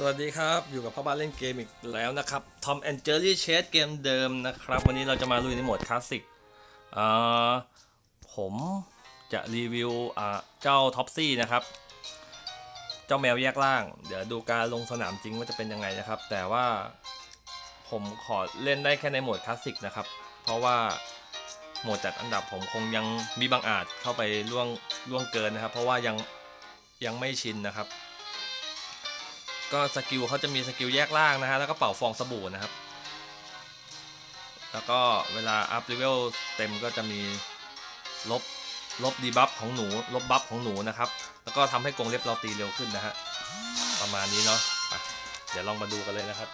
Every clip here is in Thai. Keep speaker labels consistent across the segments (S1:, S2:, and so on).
S1: สวัสดีครับ อยู่กับพ่อบ้านเล่นเกมอีกแล้วนะครับ Tom and Jerry Chase เกมเดิมนะครับ วันนี้เราจะมาลุยในโหมดคลาสสิกผมจะรีวิวเจ้าท็อปซี่นะครับ เจ้าแมวแยกล่าง เดี๋ยวดูการลงสนามจริงว่าจะเป็นยังไงนะครับ แต่ว่าผมขอเล่นได้แค่ในโหมดคลาสสิกนะครับ เพราะว่าโหมดจัดอันดับผมคงยังมีบางอาจเข้าไปล่วงล่วงเกินนะครับ เพราะว่ายังยังไม่ชินนะครับ ก็สกิลเขาจะมีสกิลแยกล่างนะฮะแล้วก็เป่าฟองสบู่นะครับ แล้วก็เวลาอัพเลเวลเต็มก็จะมีลบลบดีบัฟของหนูลบบัฟของหนูนะครับ แล้วก็ทำให้กรงเล็บเราตีเร็วขึ้นนะฮะประมาณนี้เนาะไปเดี๋ยวลองมาดูกันเลยนะครับ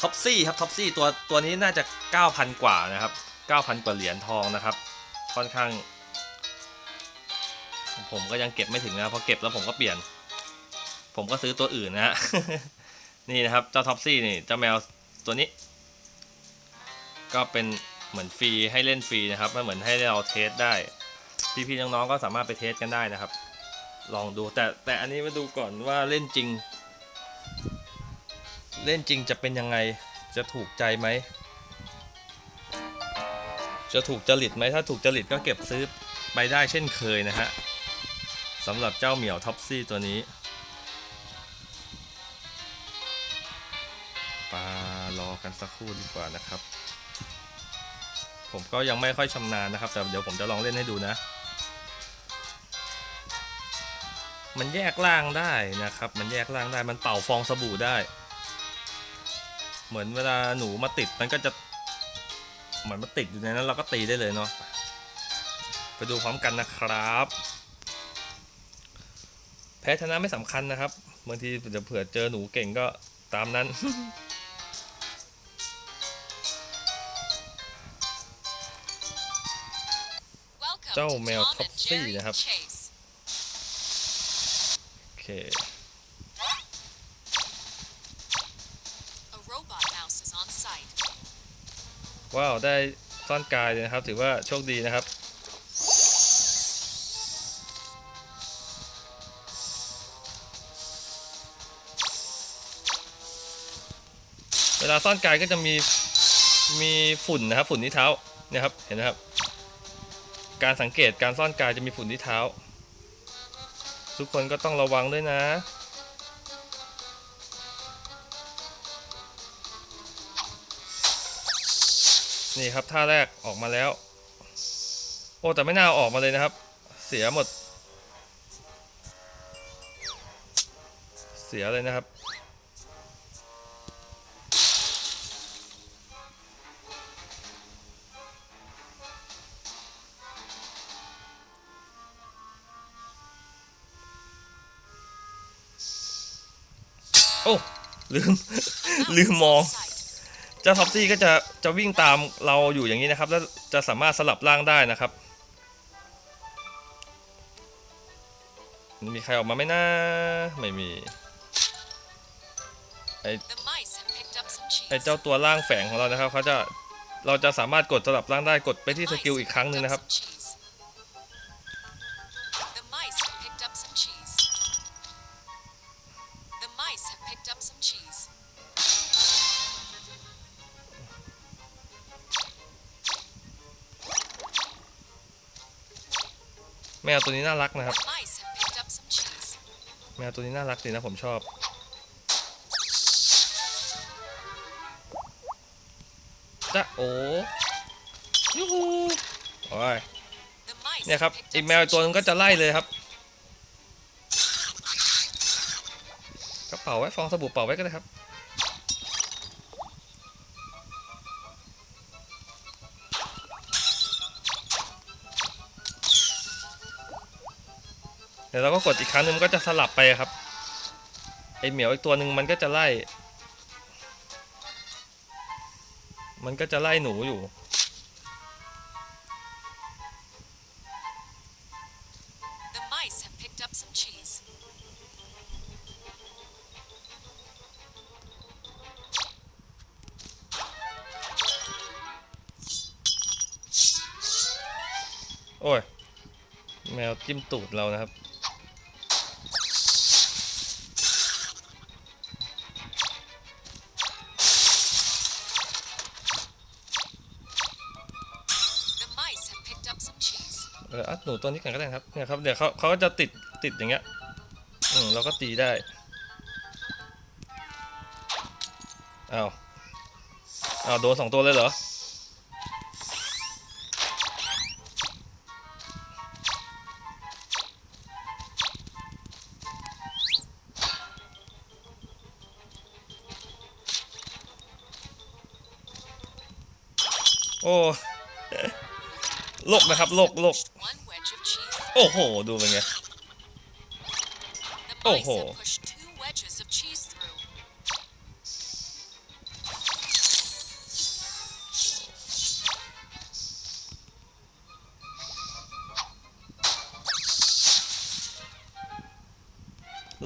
S1: ท็อปซี่ครับท็อปซี่ตัวตัวนี้น่าจะ 9,000 กว่านะครับ 9,000 กว่าเหรียญทองนะครับ ค่อนข้าง ผมก็ยังเก็บไม่ถึงนะพอเก็บแล้วผมก็เปลี่ยน ผมก็ซื้อตัวอื่นนะฮะ นี่นะครับ เจ้าท็อปซี่นี่ เจ้าแมวตัวนี้ ก็เป็นเหมือนฟรีให้เล่นฟรีนะครับมันเหมือนให้เราเทสได้ พี่ๆน้องๆก็สามารถไปเทสกันได้นะครับ ลองดูแต่แต่อันนี้มาดูก่อนว่าเล่นจริง เล่นจริงจะเป็นยังไงจะถูกใจไหมจะถูกจริตไหมถ้าถูกจริตก็เก็บซื้อไปได้เช่นเคยนะฮะสำหรับเจ้าเหมียวท็อปซี่ตัวนี้ คู่ดีกว่านะครับ ผมก็ยังไม่ค่อยชำนาญนะครับ แต่เดี๋ยวผมจะลองเล่นให้ดูนะ มันแยกล่างได้นะครับ มันแยกล่างได้มันเป่าฟองสบู่ได้ เหมือนเวลาหนูมาติดมันก็จะ เหมือนมาติดอยู่ในนั้นเราก็ตีได้เลยเนาะไปดูพร้อมกันนะครับ แพ้ชนะไม่สำคัญนะครับบางทีเดี๋ยวเผื่อเจอหนูเก่งก็ตามนั้น
S2: เจ้าแมวท็
S1: ท็
S2: อ
S1: อ
S2: ป
S1: ป
S2: ซี่
S1: ซี่
S2: นะ
S1: นะ
S2: ค
S1: ค
S2: รั
S1: รับบโอเค ว้าว ได้ซ่อนกายเลยนะครับ ถือว่าโชคดีนะครับเวลาซ่อนกายก็จะมีมีฝุ่นนะครับ ฝุ่นที่เท้าเนี่ยครับเห็นนะครับ การสังเกตการซ่อนกายจะมีฝุ่นที่เท้า ทุกคนก็ต้องระวังด้วยนะ นี่ครับท่าแรกออกมาแล้ว โอ้แต่ไม่น่าออกมาเลยนะครับ เสียหมด เสียเลยนะครับ ลืมลืมมองเจ้าท็อปซี่ก็จะจะวิ่งตามเราอยู่อย่างนี้นะครับ แล้วจะสามารถสลับร่างได้นะครับ มีใครออกมาไหมนะไม่มีไอไอเจ้าตัวร่างแฝงของเรานะครับเขาจะเราจะสามารถกดสลับร่างได้กดไปที่สกิลอีกครั้งหนึ่งนะครับ แมวตัวนี้น่ารักนะครับ แมวตัวนี้น่ารักดีนะผมชอบ จ้าโอ้ยูฮูโอ้ยเนี่ยครับอีกแมวอีกตัวนึงก็จะไล่เลยครับ กระเป๋าไว้ฟองสบู่เป่าไว้ก็ได้ครับ เดี๋ยวเราก็กดอีกครั้งหนึงมันก็จะสลับไปครับไอเหมียวอีกตัวหนึ่งมันก็จะไล่ มันก็จะไล่หนูอยู่ โอ้ย แมวจิ้มตูดเรานะครับ เอออัดหนูตัวนี้กันก็ได้ครับเนี่ยครับเดี๋ยวเขาเขาก็จะติดติดอย่างเงี้ยอืมเราก็ตีได้เอ้าวอ้าโดนสองตัวเลยเหรอโอ้โลกนะครับโลกโลก โอ้โห ดูเป็นไง
S2: The
S1: Oh,
S2: mice
S1: ho.
S2: have pushed two wedges of cheese through.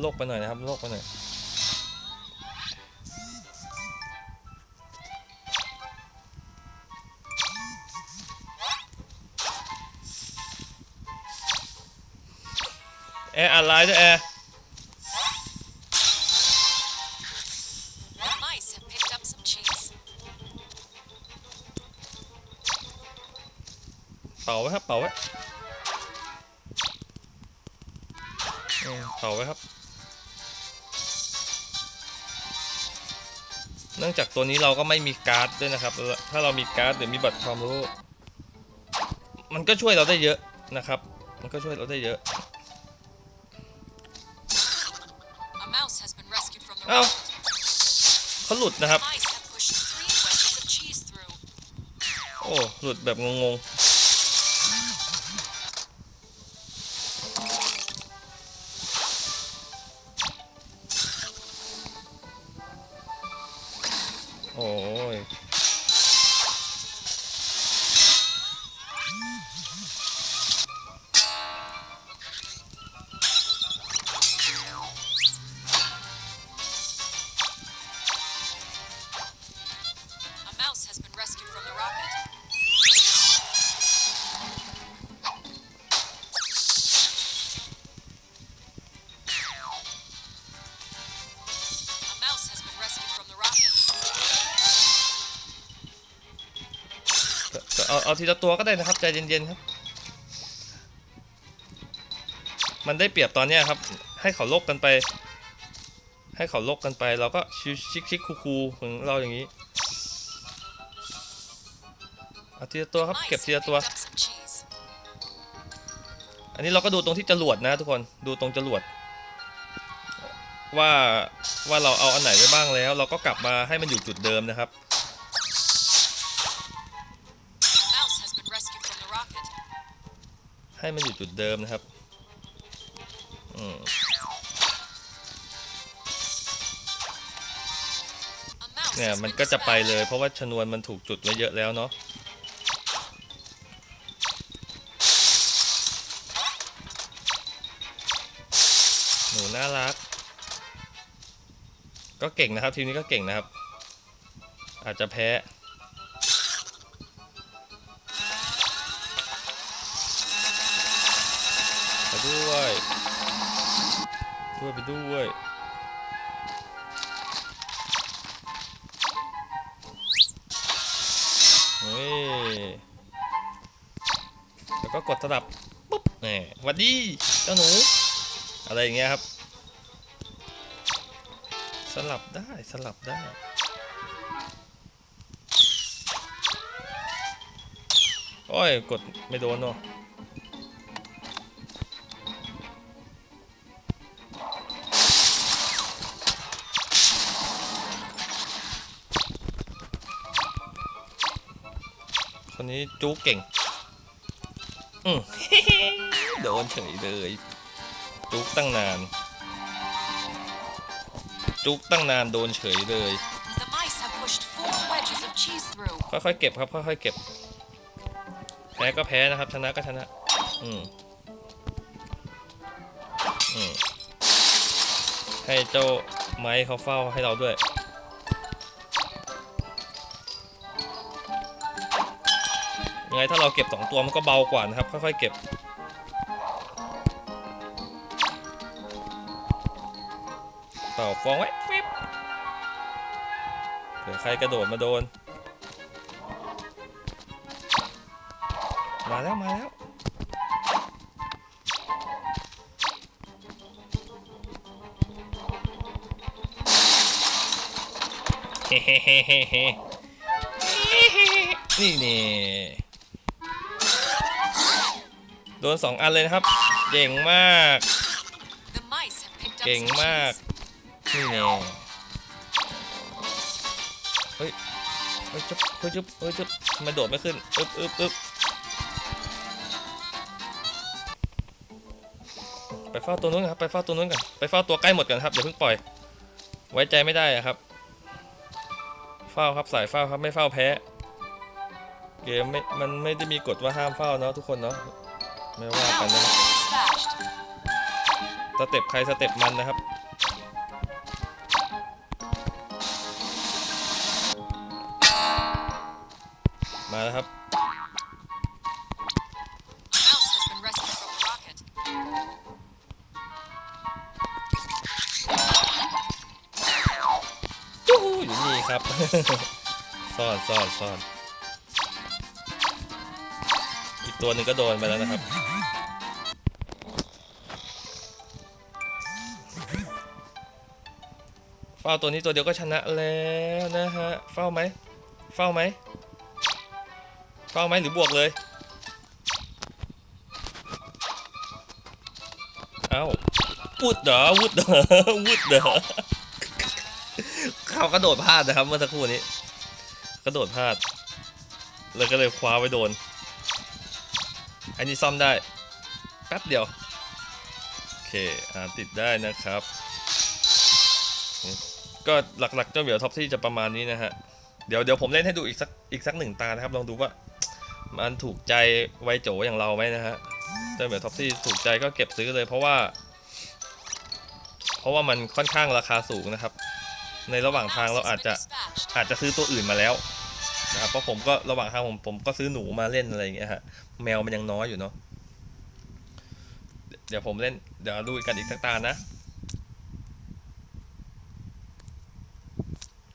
S1: โลกไปหน่อยนะครับ โลกไปหน่อย แอร์อะไรด้วยแอร์
S2: The mice have picked up some cheese.
S1: เป่าไว้ครับ เป่าไว้อืมเป่าไว้ครับ เนื่องจากตัวนี้เราก็ไม่มีการ์ดด้วยนะครับ ถ้าเรามีการ์ดหรือมีบัตรความรู้ มันก็ช่วยเราได้เยอะนะครับ มันก็ช่วยเราได้เยอะุดนะครับ โอ้ หลุดแบบงงๆ โอ้ย เอาเอาทีละตัวก็ได้นะครับใจเย็นๆครับ มันได้เปรียบตอนเนี้ยครับ ให้เขาลกกันไป ให้เขาลกกันไป เราก็ชิชิคชิคคูคูๆของเราอย่างนี้เอาทีละตัวครับ
S2: Mice
S1: เก็บ
S2: have
S1: ทีละตัว
S2: picked up some cheese.
S1: อันนี้เราก็ดูตรงที่จรวดนะทุกคนดูตรงจรวดว่าว่าเราเอาอันไหนไปบ้างแล้ว เราก็กลับมาให้มันอยู่จุดเดิมนะครับ ให้มันอยู่จุดเดิมนะครับเนี่ยมันก็จะไปเลยเพราะว่าชนวนมันถูกจุดไว้เยอะแล้วเนาะหนูน่ารัก ก็เก่งนะครับทีมนี้ก็เก่งนะครับ อาจจะแพ้ ด้วย เฮ้ย แล้วก็กดสลับ ปุ๊บแหมหวัดดี เจ้าหนู อะไรอย่างเงี้ยครับ สลับได้ สลับได้โอ้ย กดไม่โดนเนาะ นนี้จู๊เก่ง อืมโดนเฉยเลย จุกตั้งนาน จุกตั้งนานโดนเฉยเลย
S2: The mice have pushed four wedges of cheese through.
S1: ค่อยๆเก็บครับค่อยๆเก็บ แพ้ก็แพ้นะครับ ชนะก็ชนะ อืมอืมให้เจ้าไม้เขาเฝ้าให้เราด้วยังไงถ้าเราเก็บ 2 ตัวมันก็เบากว่านะครับ ค่อยๆเก็บ เป่าฟองไว้เผื่อใครกระโดดมาโดน มาแล้ว มาแล้วเฮ้เฮ้เฮ้เฮ้นี่นี่ ดนสองอันเลยนะครับ เก่งมาก เก่งมาก นี่แน่เฮ้ย เฮ้ยจุ๊บเฮ้ยจุ๊บเฮ้ยจุ๊บทำไมโดดไม่ขึ้น อึ๊บอึ๊บอึ๊บไปเฝ้าตัวนู้นครับ ไปเฝ้าตัวนู้นกันไปเฝ้าตัวใกล้หมดกันครับอย่าเพิ่งปล่อย ไว้ใจไม่ได้ครับ เฝ้าครับสายเฝ้าครับ ไม่เฝ้าแพ้ เกมไม่ มันไม่ได้มีกฎว่าห้ามเฝ้าเนาะทุกคนเนาะ ไม่ว่ากันนะสเต็ปใครสเต็ปมันนะครับ มาแล้วครับอยู่นี่ครับซ่อนซ่อนซ่อน ตัวหนึ่งก็โดนไปแล้วนะครับ เฝ้าตัวนี้ตัวเดียวก็ชนะแล้วนะฮะ เฝ้าไหม เฝ้าไหม เฝ้าไหมหรือบวกเลย เอ้าวุดเหรอวุดเหรอวุดเหรอเขากระโดดพลาดนะครับเมื่อสักครู่นี้ กระโดดพลาด แล้วก็เลยคว้าไว้โดน อันนี้ซ่อมได้ แป๊บเดียว โอเคอ่าติดได้นะครับ ก็หลักๆเจ้าเหมียวท็อปที่จะประมาณนี้นะฮะ เดี๋ยวเดี๋ยวผมเล่นให้ดูอีกสักอีกสักหนึ่งตานะครับ ลองดูว่า มันถูกใจไวโจอย่างเราไหมนะฮะ เจ้าเหมียวท็อปที่ถูกใจก็เก็บซื้อเลยเพราะว่า เพราะว่ามันค่อนข้างราคาสูงนะครับ ในระหว่างทางเราอาจจะอาจจะซื้อตัวอื่นมาแล้ว นะครับเพราะผมก็ระหว่างทางผมผมก็ซื้อหนูมาเล่นอะไรอย่างเงี้ยฮะแมวมันยังน้อยอยู่เนาะเดี๋ยวผมเล่นเดี๋ยวดูกันอีกสักตานะ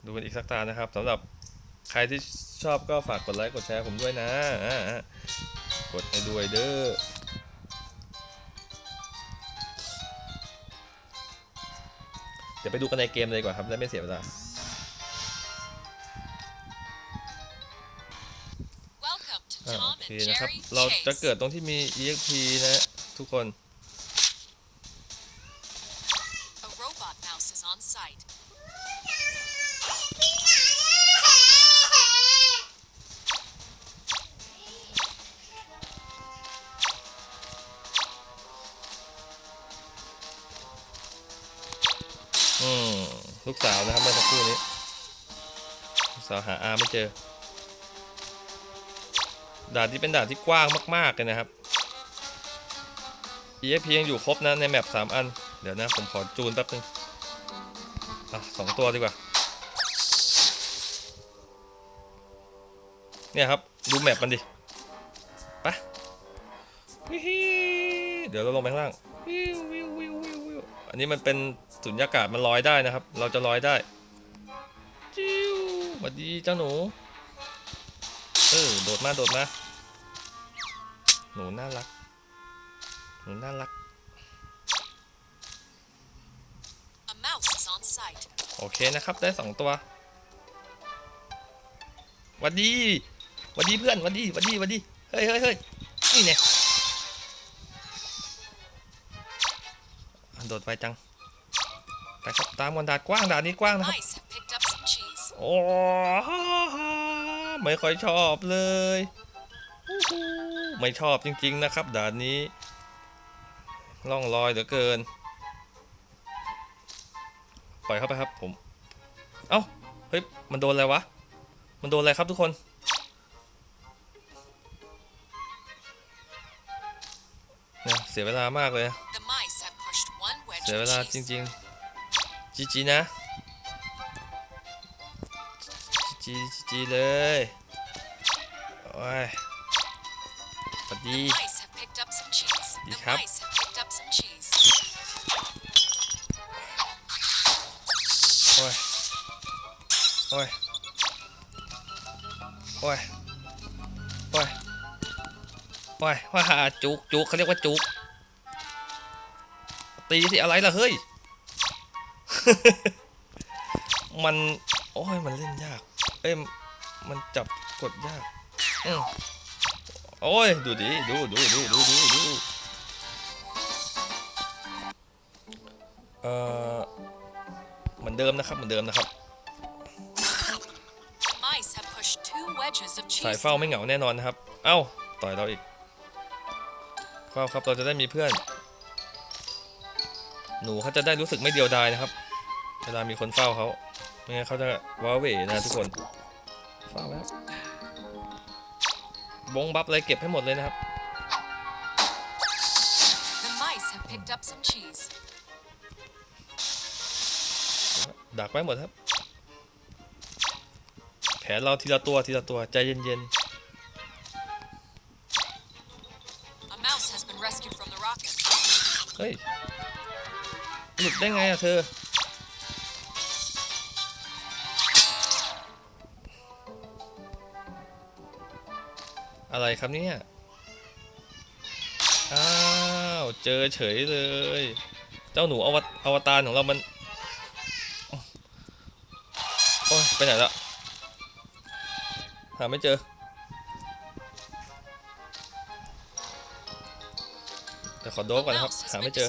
S1: ดูกันอีกสักตานะครับสำหรับใครที่ชอบก็ฝากกดไลค์กดแชร์ผมด้วยนะกดให้ด้วยเด้อเดี๋ยวไปดูกันในเกมเลยกว่าครับได้ไม่เสียเวลา เค
S2: and
S1: นะครับ
S2: Jerry
S1: เราจะ
S2: Chase.
S1: เกิดตรงที่มี EXP นะทุกคน
S2: A robot mouse is on site.
S1: อืม ลูกสาวนะครับเมื่อสักครู่นี้ ลูกสาวหาอาไม่เจอ ด่านที่เป็นด่านที่กว้างมากๆเลยนะครับ EXP ยังอยู่ครบนะในแมปสามอัน เดี๋ยวนะผมขอจูนแป๊บนึงอะสองตัวดีกว่า เนี่ยครับ ดูแมปมันดิไปะเดี๋ยวเราลงไปข้างล่างวิววิววิววิวอันนี้มันเป็นสุญญากาศมันลอยได้นะครับ เราจะลอยได้จิ้วสวัสดีเจ้าหนู เออ โดดมา โดดมา หนูน่ารัก หนูน่ารัก
S2: A mouse is on site.
S1: โอเคนะครับ ได้สองตัวหวัดดีหวัดดีเพื่อนหวัดดีหวัดดีหวัดดี เฮ้ยเฮ้ยเฮ้ยนี่เนี่ยโดดไปจังไปครับตามกันดาดกว้างดาดนี้กว้างนะครับ
S2: Mice have picked up some cheese.
S1: โอ้ ไม่ค่อยชอบเลยอู้หู ไม่ชอบจริง ๆ นะครับด่านนี้ล่องลอยเหลือเกิน ปล่อยเข้าไปครับผม เอ้า เฮ้ย มันโดนอะไรวะ มันโดนอะไรครับทุกคน เนี่ยเสียเวลามากเลย เสียเวลาจริง ๆ จีจีนะ จีจีจีเลย โอ้ย Yep.
S2: mice have picked up some cheese.
S1: โอ้ย โอ้ย โอ้ย โอ้ย โอ้ยว่าหาจุกจุกเขาเรียกว่าจุก ตีสิอะไรล่ะ เฮ้ย มัน โอ้ย มันเล่นยาก เอ้ย มันจับกดยาก อืม โอ้ย ดูดิ ดูดูดูดูดูดูเอ่อเหมือนเดิมนะครับ เหมือนเดิมนะครับ
S2: The mice have pushed two wedges of
S1: สาย
S2: cheese
S1: เฝ้าไม่เหงาแน่นอนนะครับ เอ้า ต่อยเราอีก เฝ้าครับเราจะได้มีเพื่อน หนูเขาจะได้รู้สึกไม่เดียวดายนะครับ เวลามีคนเฝ้าเขาไม่งั้นเขาจะว้าเหวนะทุกคน เฝ้าแล้ว บงบัฟอะไรเก็บให้หมดเลยนะครับ
S2: The mice have picked up some cheese.
S1: ดักไว้หมดครับ แผนเราทีละตัวทีละตัวใจเย็น
S2: A mouse has been rescued from the rocket.
S1: ๆเฮ้ยหลุดได้ไงอะเธอ อะไรครับเนี่ย อ้าว เจอเฉยเลย เจ้าหนูอวตอวตารของเรามัน โอ้ยไปไหนแล้วหาไม่เจอเดี๋ยวขอโดบก่อนนะครับ หาไม่เจอ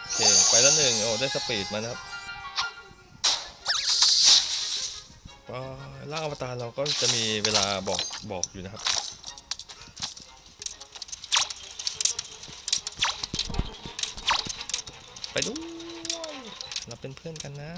S1: โอเค ไปแล้วหนึ่งโอ้ ได้สปีดมานะครับ ก็ร่างอวตารเราก็จะมีเวลาบอกบอกอยู่นะครับ ไปดูเราเป็นเพื่อนกันนะ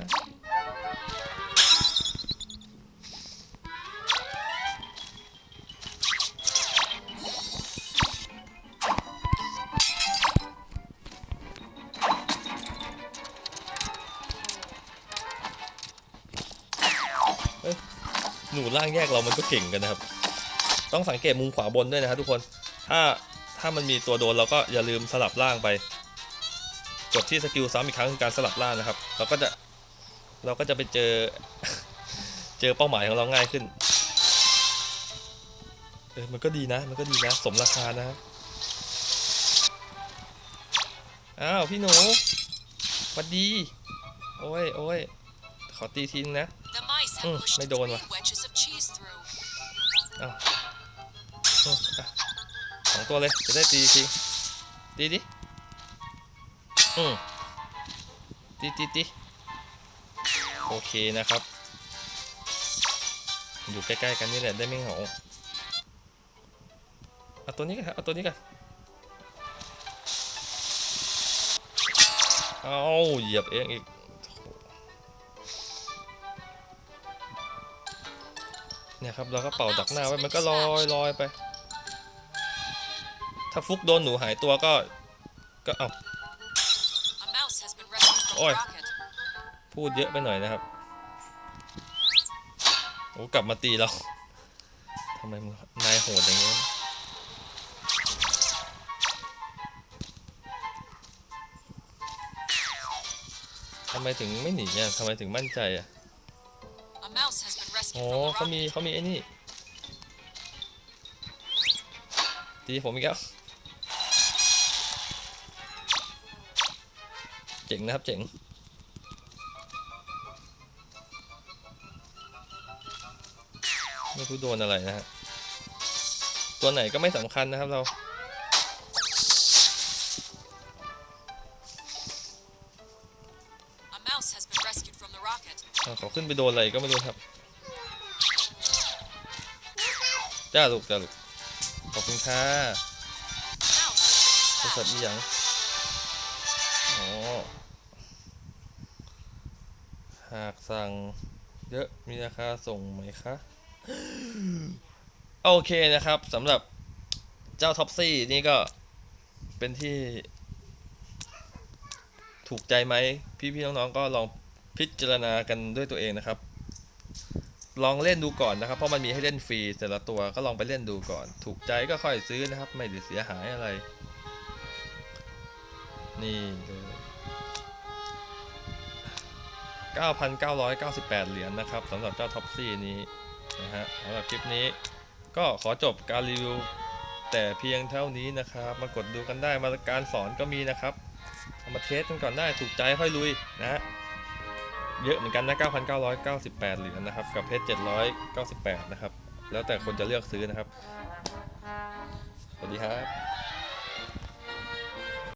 S1: หนูร่างแยกเรามันก็เก่งกันนะครับ ต้องสังเกตมุมขวาบนด้วยนะครับทุกคน ถ้าถ้ามันมีตัวโดนเราก็อย่าลืมสลับร่างไป กดที่สกิลซ้ำอีกครั้งคือการสลับร่างนะครับ เราก็จะเราก็จะไปเจอเจอเป้าหมายของเราง่ายขึ้น เออมันก็ดีนะ มันก็ดีนะ สมราคานะครับ อ้าว พี่หนูสวัสดี โอ้ยโอ้ยขอตีทีนึงนะ
S2: The mice have
S1: Mm,
S2: pushed
S1: may
S2: three
S1: dawn ว่ะ สองตัวเลยจะได้ตีทีตีดิอืมตีตีตีโอเคนะครับ อยู่ใกล้ๆกันนี่แหละได้ไม่เหงาเอาตัวนี้กันเอาตัวนี้กันเอาเหยียบเองอีกเนี่ยครับเราก็เป่าดักหน้าไว้มันก็ลอยลอยไป ถ้าฟุกโดนหนูหายตัวก็ ก็เอา
S2: A mouse has been rescued from
S1: Oi.
S2: the rocket.
S1: พูดเยอะไปหน่อยนะครับ โอ้กลับมาตีเราทำไมมึงนายโหดอย่างนี้ทำไมถึงไม่หนีอะทำไมถึงมั่นใจอะ
S2: A mouse has been rescued
S1: โอ้
S2: from the
S1: เขามี
S2: rocket.
S1: เขามีไอ้นี่ตีผมอีกแล้ว จ๋งนะครับเจ๋งไม่รู้โดนอะไรนะฮะตัวไหนก็ไม่สำคัญนะครับเรา
S2: A mouse has been rescued from the rocket.
S1: เอาเขาขึ้นไปโดนอะไรก็ไม่รู้ครับจ้าลูกจ้าลูกขอบคุณค่ะ
S2: Mouse
S1: โทร
S2: has
S1: ศัพ
S2: been
S1: ท์อี
S2: dispatched.
S1: หยัง สั่งเยอะมีราคาส่งไหมคะ โอเคนะครับสำหรับเจ้าท็อปซี่นี่ก็เป็นที่ ถูกใจไหมพี่ๆน้องๆก็ลองพิจารณากันด้วยตัวเองนะครับ ลองเล่นดูก่อนนะครับ เพราะมันมีให้เล่นฟรีแต่ละตัวก็ลองไปเล่นดูก่อน ถูกใจก็ค่อยซื้อนะครับ ไม่ได้เสียหายอะไร นี่เลย 9,998 เหรียญนะครับสำหรับเจ้าท็อปซี่นี้นะฮะสำหรับคลิปนี้ ก็ขอจบการรีวิวแต่เพียงเท่านี้นะครับ มากดดูกันได้มาการสอนก็มีนะครับเอามาเทสกันก่อนได้ถูกใจค่อยลุยนะฮะเยอะเหมือนกันนะ 9,998 เหรียญนะครับ กับเพชร 798 นะครับ แล้วแต่คนจะเลือกซื้อนะครับ สวัสดีครับ